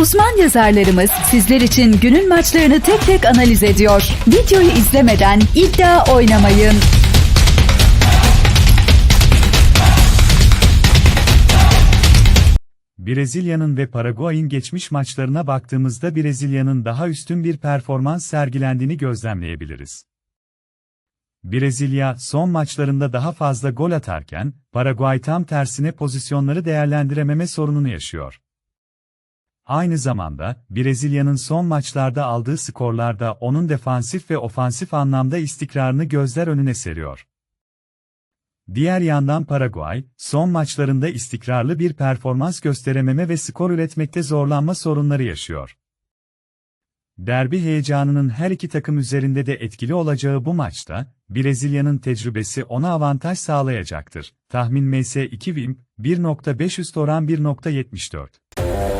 Uzman yazarlarımız sizler için günün maçlarını tek tek analiz ediyor. Videoyu izlemeden iddia oynamayın. Brezilya'nın ve Paraguay'ın geçmiş maçlarına baktığımızda Brezilya'nın daha üstün bir performans sergilendiğini gözlemleyebiliriz. Brezilya son maçlarında daha fazla gol atarken, Paraguay tam tersine pozisyonları değerlendirememe sorununu yaşıyor. Aynı zamanda, Brezilya'nın son maçlarda aldığı skorlarda onun defansif ve ofansif anlamda istikrarını gözler önüne seriyor. Diğer yandan Paraguay, son maçlarında istikrarlı bir performans gösterememe ve skor üretmekte zorlanma sorunları yaşıyor. Derbi heyecanının her iki takım üzerinde de etkili olacağı bu maçta, Brezilya'nın tecrübesi ona avantaj sağlayacaktır. Tahmin MS2 Wim, 1.5 üst oran 1.74.